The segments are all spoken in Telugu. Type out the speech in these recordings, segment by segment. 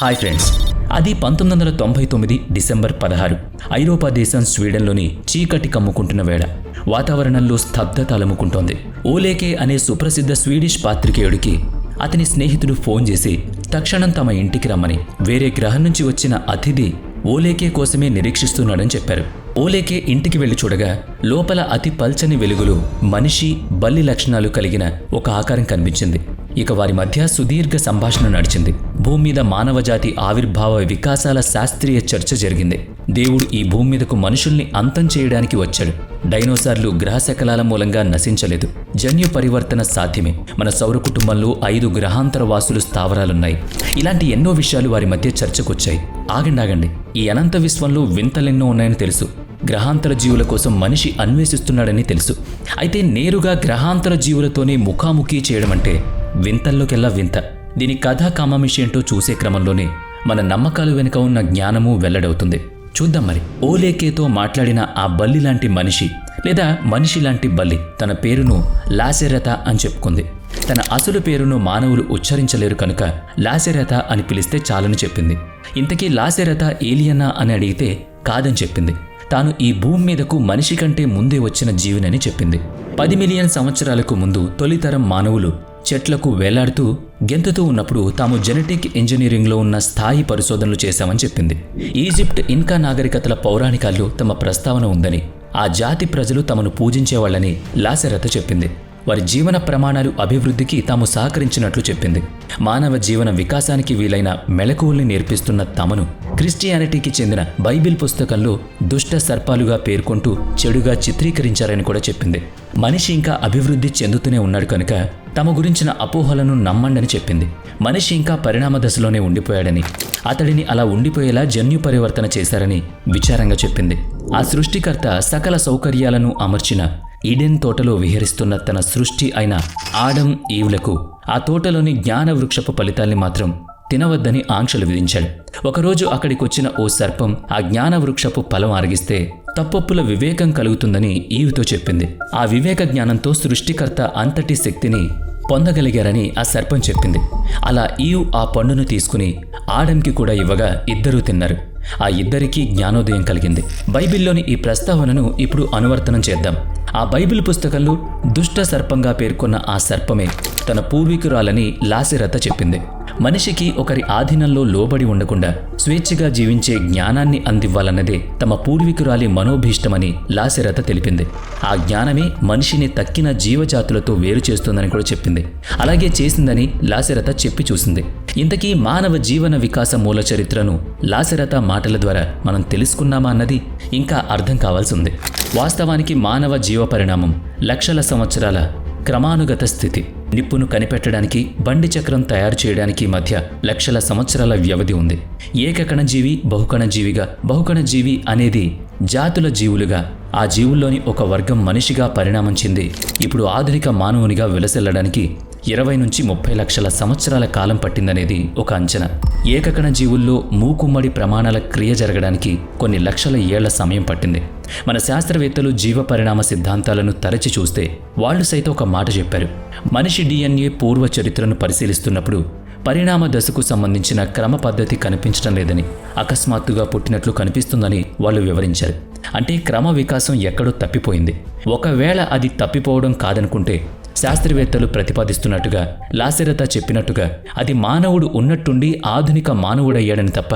Hi friends. అది పంతొమ్మిది వందల తొంభై తొమ్మిది డిసెంబర్ పదహారు. ఐరోపా దేశం స్వీడన్లోని చీకటి కమ్ముకుంటున్న వేళ వాతావరణంలో స్తబ్దత అలముకుంటోంది. ఓలేకే అనే సుప్రసిద్ధ స్వీడిష్ పాత్రికేయుడికి అతని స్నేహితుడు ఫోన్ చేసి తక్షణం తమ ఇంటికి రమ్మని. వేరే గ్రహం నుంచి వచ్చిన అతిథి ఓలేకే కోసమే నిరీక్షిస్తున్నాడని చెప్పారు. ఓలేకే ఇంటికి వెళ్ళి చూడగా లోపల అతి పల్చని వెలుగులో మనిషి బల్లి లక్షణాలు కలిగిన ఒక ఆకారం కనిపించింది. ఇక వారి మధ్య సుదీర్ఘ సంభాషణ నడిచింది. భూమి మీద మానవజాతి ఆవిర్భావ వికాసాల శాస్త్రీయ చర్చ జరిగింది. దేవుడు ఈ భూమి మీదకు మనుషుల్ని అంతం చేయడానికి వచ్చాడు. డైనోసార్లు గ్రహ శకలాల మూలంగా నశించలేదు. జన్యు పరివర్తన సాధ్యమే. మన సౌర కుటుంబంలో ఐదు గ్రహాంతర వాసులు స్థావరాలున్నాయి. ఇలాంటి ఎన్నో విషయాలు వారి మధ్య చర్చకొచ్చాయి. ఆగండి ఆగండి ఈ అనంత విశ్వంలో వింతలెన్నో ఉన్నాయని తెలుసు. గ్రహాంతర జీవుల కోసం మనిషి అన్వేషిస్తున్నాడని తెలుసు. అయితే నేరుగా గ్రహాంతర జీవులతోనే ముఖాముఖి చేయడం అంటే వింతల్లోకెల్లా వింత. దీని కథా కామామిషి ఏంటో చూసే క్రమంలోనే మన నమ్మకాలు వెనుక ఉన్న జ్ఞానము వెల్లడవుతుంది. చూద్దాం మరి. ఓలేకేతో మాట్లాడిన ఆ బల్లి లాంటి మనిషి లేదా మనిషి లాంటి బల్లి తన పేరును లాసెరత అని చెప్పుకుంది. తన అసలు పేరును మానవులు ఉచ్చరించలేరు కనుక లాసెరత అని పిలిస్తే చాలని చెప్పింది. ఇంతకీ లాసెరత ఏలియనా అని అడిగితే కాదని చెప్పింది. తాను ఈ భూమి మీదకు మనిషి కంటే ముందే వచ్చిన జీవినని చెప్పింది. పది మిలియన్ సంవత్సరాలకు ముందు తొలితరం మానవులు చెట్లకు వేలాడుతూ గెంతుతూ ఉన్నప్పుడు తాము జెనెటిక్ ఇంజనీరింగ్లో ఉన్న స్థాయి పరిశోధనలు చేశామని చెప్పింది. ఈజిప్ట్ ఇన్కా నాగరికతల పౌరాణికాల్లో తమ ప్రస్తావన ఉందని ఆ జాతి ప్రజలు తమను పూజించేవాళ్ళని లాసెరత చెప్పింది. వారి జీవన ప్రమాణాలు అభివృద్ధికి తాము సహకరించినట్లు చెప్పింది. మానవ జీవన వికాసానికి వీలైన మెలకువల్ని నేర్పిస్తున్న తమను క్రిస్టియానిటీకి చెందిన బైబిల్ పుస్తకంలో దుష్ట సర్పాలుగా పేర్కొంటూ చెడుగా చిత్రీకరించారని కూడా చెప్పింది. మనిషి ఇంకా అభివృద్ధి చెందుతూనే ఉన్నాడు కనుక తమ గురించిన అపోహలను నమ్మండని చెప్పింది. మనిషి ఇంకా పరిణామ దశలోనే ఉండిపోయాడని అతడిని అలా ఉండిపోయేలా జన్యు పరివర్తన చేశారని విచారంగా చెప్పింది. ఆ సృష్టికర్త సకల సౌకర్యాలను అమర్చిన ఈడెన్ తోటలో విహరిస్తున్న తన సృష్టి అయిన ఆడం ఈవులకు ఆ తోటలోని జ్ఞాన వృక్షపు ఫలితాల్ని మాత్రం తినవద్దని ఆంక్షలు విధించాడు. ఒకరోజు అక్కడికొచ్చిన ఓ సర్పం ఆ జ్ఞాన వృక్షపు ఫలం అరిగిస్తే తప్పొప్పుల వివేకం కలుగుతుందని ఈవుతో చెప్పింది. ఆ వివేక జ్ఞానంతో సృష్టికర్త అంతటి శక్తిని పొందగలిగారని ఆ సర్పం చెప్పింది. అలా ఈవ్ ఆ పండును తీసుకుని ఆడంకి కూడా ఇవ్వగా ఇద్దరూ తిన్నారు. ఆ ఇద్దరికీ జ్ఞానోదయం కలిగింది. బైబిల్లోని ఈ ప్రస్తావనను ఇప్పుడు అనువర్తనం చేద్దాం. ఆ బైబిల్ పుస్తకంలో దుష్ట సర్పంగా పేర్కొన్న ఆ సర్పమే తన పూర్వీకురాలని లాసిరత చెప్పింది. మనిషికి ఒకరి ఆధీనంలో లోబడి ఉండకుండా స్వేచ్ఛగా జీవించే జ్ఞానాన్ని అందివ్వాలన్నదే తమ పూర్వీకురాలి మనోభీష్టమని లాసిరత తెలిపింది. ఆ జ్ఞానమే మనిషిని తక్కిన జీవజాతులతో వేరు చేస్తుందని కూడా చెప్పింది. అలాగే చేసిందని లాసిరత చెప్పి చూసింది. ఇంతకీ మానవ జీవన వికాస మూల చరిత్రను లాసరత మాటల ద్వారా మనం తెలుసుకున్నామా అన్నది ఇంకా అర్థం కావాల్సి ఉంది వాస్తవానికి మానవ జీవ పరిణామం లక్షల సంవత్సరాల క్రమానుగత స్థితి. నిప్పును కనిపెట్టడానికి బండి చక్రం తయారు చేయడానికి మధ్య లక్షల సంవత్సరాల వ్యవధి ఉంది. ఏకకణజీవి బహుకణజీవిగా బహుకణజీవి అనేది జాతుల జీవులుగా ఆ జీవుల్లోని ఒక వర్గం మనిషిగా పరిణామం చెంది ఇప్పుడు ఆధునిక మానవునిగా విలసిల్లడానికి ఇరవై నుంచి ముప్పై లక్షల సంవత్సరాల కాలం పట్టిందనేది ఒక అంచనా. ఏకకణ జీవుల్లో మూకుమ్మడి ప్రమాణాల క్రియ జరగడానికి కొన్ని లక్షల ఏళ్ళ సమయం పట్టింది. మన శాస్త్రవేత్తలు జీవ పరిణామ సిద్ధాంతాలను తరచి చూస్తే వాళ్ళు సైతం ఒక మాట చెప్పారు. మనిషి డిఎన్ఏ పూర్వ చరిత్రను పరిశీలిస్తున్నప్పుడు పరిణామ దశకు సంబంధించిన క్రమ పద్ధతి కనిపించడం లేదని అకస్మాత్తుగా పుట్టినట్లు కనిపిస్తుందని వాళ్ళు వివరించారు. అంటే క్రమ వికాసం ఎక్కడో తప్పిపోయింది. ఒకవేళ అది తప్పిపోవడం కాదనుకుంటే శాస్త్రవేత్తలు ప్రతిపాదిస్తున్నట్టుగా లాసిరత చెప్పినట్టుగా అది మానవుడు ఉన్నట్టుండి ఆధునిక మానవుడయ్యాడని తప్ప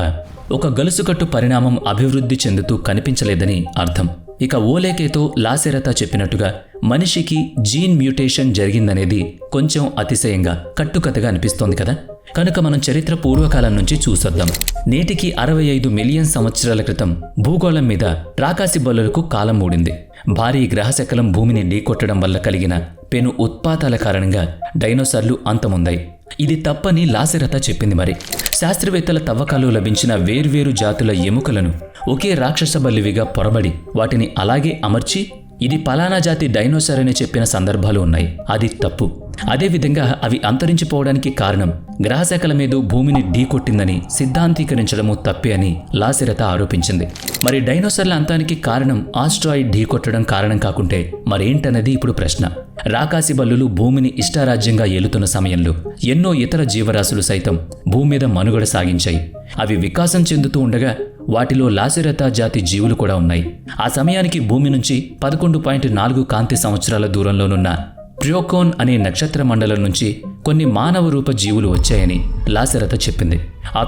ఒక గలుసుకట్టు పరిణామం అభివృద్ధి చెందుతూ కనిపించలేదని అర్థం. ఇక ఓలేకేతో లాసెరత చెప్పినట్టుగా మనిషికి జీన్ మ్యూటేషన్ జరిగిందనేది కొంచెం అతిశయంగా కట్టుకథగా అనిపిస్తోంది కదా. కనుక మనం చరిత్ర పూర్వకాలం నుంచి చూసొద్దాం. నేటికి అరవై ఐదు మిలియన్ సంవత్సరాల క్రితం భూగోళం మీద ట్రాకాసి బల్లులకు కాలం మూడింది భారీ గ్రహశకలం భూమిని ఢీకొట్టడం వల్ల కలిగిన పెను ఉత్పాతాల కారణంగా డైనోసార్లు అంతముందాయి. ఇది తప్పని లాసిరత చెప్పింది మరి. శాస్త్రవేత్తల తవ్వకాలు లభించిన వేర్వేరు జాతుల ఎముకలను ఒకే రాక్షస బల్లివిగా పొరబడి వాటిని అలాగే అమర్చి ఇది పలానా జాతి డైనోసార్ అని చెప్పిన సందర్భాలు ఉన్నాయి. అది తప్పు. అదేవిధంగా అవి అంతరించిపోవడానికి కారణం గ్రహశాఖల మీద భూమిని ఢీకొట్టిందని సిద్ధాంతీకరించడము తప్పే అని లాసిరత ఆరోపించింది. మరి డైనోసర్ల అంతానికి కారణం ఆస్ట్రాయిడ్ ఢీకొట్టడం కారణం కాకుంటే మరేంటన్నది ఇప్పుడు ప్రశ్న. రాకాసి బల్లులు భూమిని ఇష్టారాజ్యంగా ఏలుతున్న సమయంలో ఎన్నో ఇతర జీవరాశులు సైతం భూమి మీద మనుగడ సాగించాయి. అవి వికాసం చెందుతూ ఉండగా వాటిలో లాసిరత జాతి జీవులు కూడా ఉన్నాయి. ఆ సమయానికి భూమి నుంచి పదకొండు పాయింట్ నాలుగు కాంతి సంవత్సరాల దూరంలోనున్న ప్రియోకోన్ అనే నక్షత్ర మండలం నుంచి కొన్ని మానవ రూప జీవులు వచ్చాయని లాసరత చెప్పింది. ఆ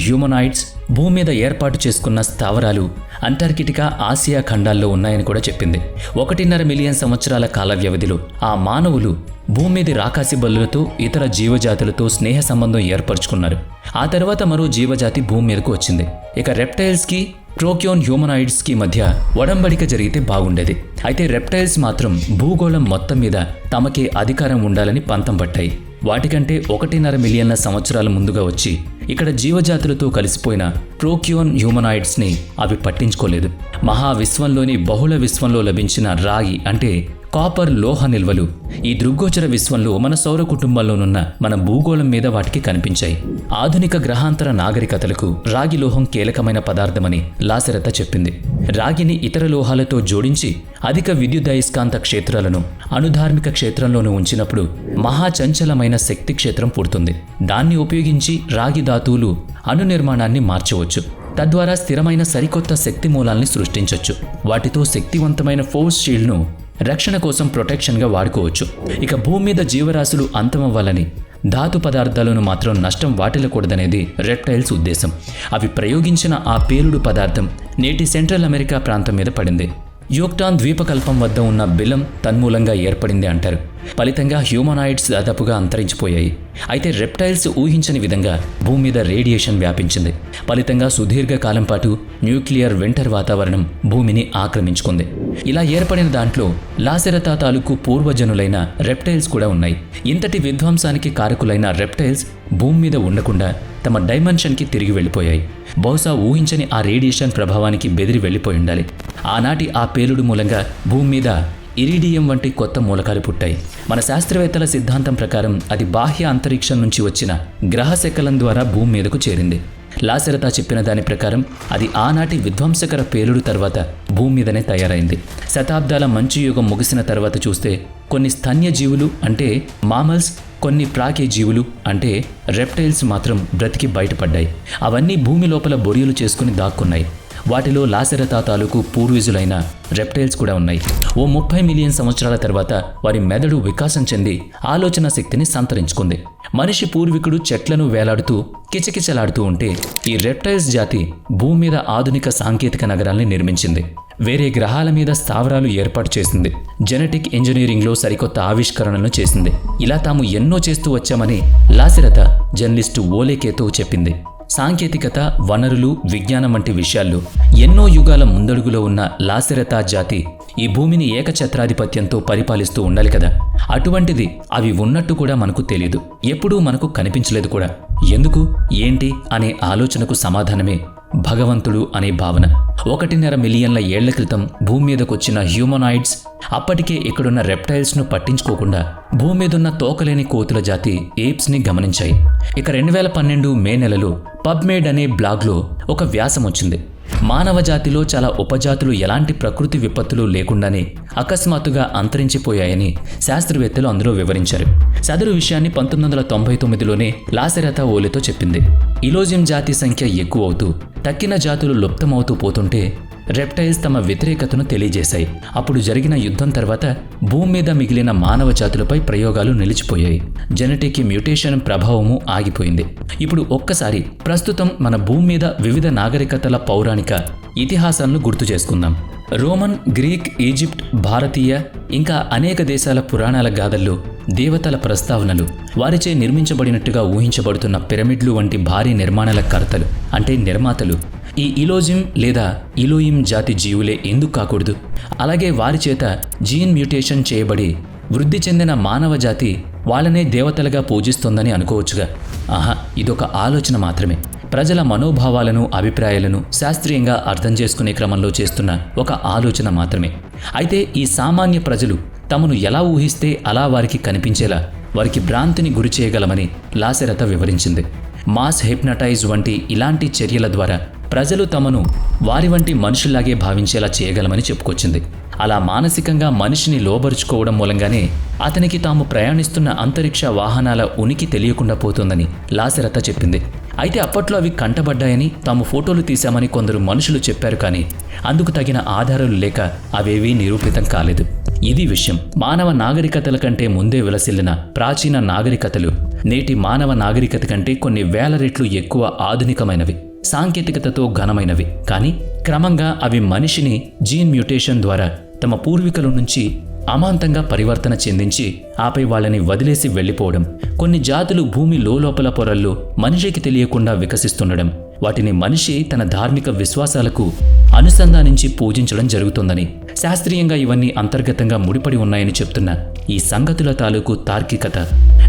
హ్యూమనాయిడ్స్ భూమి మీద ఏర్పాటు చేసుకున్న స్థావరాలు అంటార్కిటికా ఆసియా ఖండాల్లో ఉన్నాయని కూడా చెప్పింది. ఒకటిన్నర మిలియన్ సంవత్సరాల కాల వ్యవధిలో ఆ మానవులు భూమి మీద రాకాసి బల్లులతో ఇతర జీవజాతులతో స్నేహ సంబంధం ఏర్పరచుకున్నారు. ఆ తర్వాత మరో జీవజాతి భూమి మీదకు వచ్చింది. ఇక రెప్టైల్స్కి ట్రోక్యోన్ హ్యూమనాయిడ్స్కి మధ్య ఒడంబడిక జరిగితే బాగుండేది. అయితే రెప్టైల్స్ మాత్రం భూగోళం మొత్తం మీద తమకే అధికారం ఉండాలని పంతం పట్టాయి. వాటికంటే ఒకటిన్నర మిలియన్ల సంవత్సరాల ముందుగా వచ్చి ఇక్కడ జీవజాతులతో కలిసిపోయిన ట్రోక్యోన్ హ్యూమనాయిడ్స్ని అవి పట్టించుకోలేదు. మహావిశ్వంలోని బహుళ విశ్వంలో లభించిన రాగి అంటే కాపర్ లోహ నిల్వలు. ఈ దృగ్గోచర విశ్వంలో మన సౌర కుటుంబంలోనున్న మన భూగోళం మీద వాటికి కనిపించాయి. ఆధునిక గ్రహాంతర నాగరికతలకు రాగి లోహం కీలకమైన పదార్థమని లాసరత చెప్పింది. రాగిని ఇతర లోహాలతో జోడించి అధిక విద్యుదయస్కాంత క్షేత్రాలను అణుధార్మిక క్షేత్రంలోనూ ఉంచినప్పుడు మహాచంచలమైన శక్తి క్షేత్రం పుడుతుంది. దాన్ని ఉపయోగించి రాగి ధాతువులు అణు నిర్మాణాన్ని మార్చవచ్చు. తద్వారా స్థిరమైన సరికొత్త శక్తి మూలాల్ని సృష్టించవచ్చు వాటితో శక్తివంతమైన ఫోర్స్ షీల్డ్ను రక్షణ కోసం ప్రొటెక్షన్గా వాడుకోవచ్చు. ఇక భూమి మీద జీవరాశులు అంతమవ్వాలని ధాతు పదార్థాలను మాత్రం నష్టం వాటిల్లకూడదనేది రెప్టైల్స్ ఉద్దేశం. అవి ప్రయోగించిన ఆ పేలుడు పదార్థం నేటి సెంట్రల్ అమెరికా ప్రాంతం మీద పడింది. యోక్టాన్ ద్వీపకల్పం వద్ద ఉన్న బిలం తన్మూలంగా ఏర్పడింది అంటారు. ఫలితంగా హ్యూమనాయిడ్స్ దాదాపుగా అంతరించిపోయాయి. అయితే రెప్టైల్స్ ఊహించని విధంగా భూమి మీద రేడియేషన్ వ్యాపించింది. ఫలితంగా సుదీర్ఘ కాలం పాటు న్యూక్లియర్ వింటర్ వాతావరణం భూమిని ఆక్రమించుకుంది. ఇలా ఏర్పడిన దాంట్లో లాసెరతా తాలూకు పూర్వజనులైన రెప్టైల్స్ కూడా ఉన్నాయి. ఇంతటి విధ్వంసానికి కారకులైన రెప్టైల్స్ భూమి మీద ఉండకుండా తమ డైమెన్షన్కి తిరిగి వెళ్ళిపోయాయి. బహుశా ఊహించని ఆ రేడియేషన్ ప్రభావానికి బెదిరి వెళ్ళిపోయి ఉండాలి. ఆనాటి ఆ పేలుడు మూలంగా భూమి మీద ఇరిడియం వంటి కొత్త మూలకాలు పుట్టాయి. మన శాస్త్రవేత్తల సిద్ధాంతం ప్రకారం అది బాహ్య అంతరిక్షం నుంచి వచ్చిన గ్రహ శకలం ద్వారా భూమి మీదకు చేరింది. లాసరత చెప్పిన దాని ప్రకారం అది ఆనాటి విధ్వంసకర పేలుడు తర్వాత భూమి మీదనే తయారైంది. శతాబ్దాల మంచు యుగం ముగిసిన తర్వాత చూస్తే కొన్ని స్తన్య జీవులు అంటే మామల్స్ కొన్ని ప్రాకే జీవులు అంటే రెప్టైల్స్ మాత్రం బ్రతికి బయటపడ్డాయి. అవన్నీ భూమి లోపల బొరియలు చేసుకుని దాక్కున్నాయి. వాటిలో లాసెరతా తాలూకు పూర్వీజులైన రెప్టైల్స్ కూడా ఉన్నాయి. ఓ ముప్పై మిలియన్ సంవత్సరాల తర్వాత వారి మెదడు వికాసం చెంది ఆలోచన శక్తిని సంతరించుకుంది. మనిషి పూర్వీకుడు చెట్లను వేలాడుతూ కిచకిచలాడుతూ ఉంటే ఈ రెప్టైల్స్ జాతి భూమి మీద ఆధునిక సాంకేతిక నగరాల్ని నిర్మించింది. వేరే గ్రహాల మీద స్థావరాలు ఏర్పాటు చేసింది. జెనెటిక్ ఇంజనీరింగ్లో సరికొత్త ఆవిష్కరణలను చేసింది. ఇలా తాము ఎన్నో చేస్తూ వచ్చామని లాసిరత జర్నలిస్టు ఓలేకేతో చెప్పింది. సాంకేతికత వనరులు విజ్ఞానం వంటి విషయాల్లో ఎన్నో యుగాల ముందడుగులో ఉన్న లాసిరత జాతి ఈ భూమిని ఏకఛత్రాధిపత్యంతో పరిపాలిస్తూ ఉండాలి కదా. అటువంటిది అవి ఉన్నట్టు కూడా మనకు తెలియదు ఎప్పుడూ మనకు కనిపించలేదు కూడా. ఎందుకు? ఏంటి? అనే ఆలోచనకు సమాధానమే భగవంతుడు అనే భావన. ఒకటిన్నర మిలియన్ల ఏళ్ళ క్రితం భూమి మీదకొచ్చిన హ్యూమనాయిడ్స్ అప్పటికే ఇక్కడున్న రెప్టైల్స్ను పట్టించుకోకుండా భూమి మీదున్న తోకలేని కోతుల జాతి ఏప్స్ని గమనించాయి. ఇక రెండు వేల పన్నెండు మే నెలలో పబ్మేడ్ అనే బ్లాగ్లో ఒక వ్యాసం వచ్చింది. మానవ జాతిలో చాలా ఉపజాతులు ఎలాంటి ప్రకృతి విపత్తులు లేకుండానే అకస్మాత్తుగా అంతరించిపోయాయని శాస్త్రవేత్తలు అందులో వివరించారు. సదరు విషయాన్ని పంతొమ్మిది వందల తొంభై తొమ్మిదిలోనే లాసెరత ఓలితో చెప్పింది. ఇలోజియం జాతి సంఖ్య ఎక్కువవుతూ తక్కిన జాతులు లుప్తమవుతూ పోతుంటే రెప్టైల్స్ తమ వ్యతిరేకతను తెలియజేశాయి. అప్పుడు జరిగిన యుద్ధం తర్వాత భూమి మీద మిగిలిన మానవ జాతులపై ప్రయోగాలు నిలిచిపోయాయి. జెనెటిక్ మ్యూటేషన్ ప్రభావము ఆగిపోయింది. ఇప్పుడు ఒక్కసారి ప్రస్తుతం మన భూమి మీద వివిధ నాగరికతల పౌరాణిక ఇతిహాసాలను గుర్తు చేసుకుందాం. రోమన్ గ్రీక్ ఈజిప్ట్ భారతీయ ఇంకా అనేక దేశాల పురాణాల గాథల్లో దేవతల ప్రస్తావనలు వారిచే నిర్మించబడినట్టుగా ఊహించబడుతున్న పిరమిడ్లు వంటి భారీ నిర్మాణాల కర్తలు అంటే నిర్మాతలు ఈ ఇలోజిం లేదా ఇలోయిం జాతి జీవులే ఎందుకు కాకూడదు? అలాగే వారి చేత జీన్ మ్యూటేషన్ చేయబడి వృద్ధి చెందిన మానవ జాతి వాళ్ళనే దేవతలుగా పూజిస్తోందని అనుకోవచ్చుగా. ఆహా ఇదొక ఆలోచన మాత్రమే. ప్రజల మనోభావాలను అభిప్రాయాలను శాస్త్రీయంగా అర్థం చేసుకునే క్రమంలో చేస్తున్న ఒక ఆలోచన మాత్రమే. అయితే ఈ సామాన్య ప్రజలు తమను ఎలా ఊహిస్తే అలా వారికి కనిపించేలా వారికి భ్రాంతిని గురి చేయగలమని లాసెరత వివరించింది. మాస్ హిప్నటైజ్ వంటి ఇలాంటి చర్యల ద్వారా ప్రజలు తమను వారి వంటి మనుషుల్లాగే భావించేలా చేయగలమని చెప్పుకొచ్చింది. అలా మానసికంగా మనిషిని లోబరుచుకోవడం మూలంగానే అతనికి తాము ప్రయాణిస్తున్న అంతరిక్ష వాహనాల ఉనికి తెలియకుండా పోతుందని లాసెరత చెప్పింది. అయితే అప్పట్లో అవి కంటబడ్డాయని తాము ఫోటోలు తీశామని కొందరు మనుషులు చెప్పారు కానీ అందుకు తగిన ఆధారాలు లేక అవేవీ నిరూపితం కాలేదు. ఇది విషయం. మానవ నాగరికతల కంటే ముందే విలసిల్లిన ప్రాచీన నాగరికతలు నేటి మానవ నాగరికత కంటే కొన్ని వేల రెట్లు ఎక్కువ ఆధునికమైనవి సాంకేతికతతో ఘనమైనవి. కానీ క్రమంగా అవి మనిషిని జీన్ మ్యూటేషన్ ద్వారా తమ పూర్వీకుల నుంచి అమాంతంగా పరివర్తన చెందించి ఆపై వాళ్ళని వదిలేసి వెళ్ళిపోవడం కొన్ని జాతులు భూమి లోపల పొరల్లో మనిషికి తెలియకుండా వికసిస్తుండడం వాటిని మనిషి తన ధార్మిక విశ్వాసాలకు అనుసంధానించి పూజించడం జరుగుతుందని శాస్త్రీయంగా ఇవన్నీ అంతర్గతంగా ముడిపడి ఉన్నాయని చెప్తున్న ఈ సంగతుల తాలూకు తార్కికత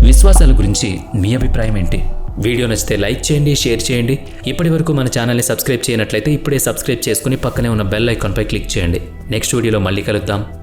విశ్వాసాల గురించి మీ అభిప్రాయం ఏంటి? వీడియో నచ్చితే లైక్ చేయండి షేర్ చేయండి. ఇప్పటి వరకు మన ఛానల్ని సబ్స్క్రైబ్ చేయనట్లయితే ఇప్పుడే సబ్స్క్రైబ్ చేసుకుని పక్కనే ఉన్న బెల్ ఐకాన్పై క్లిక్ చేయండి. నెక్స్ట్ వీడియోలో మళ్ళీ కలుద్దాం.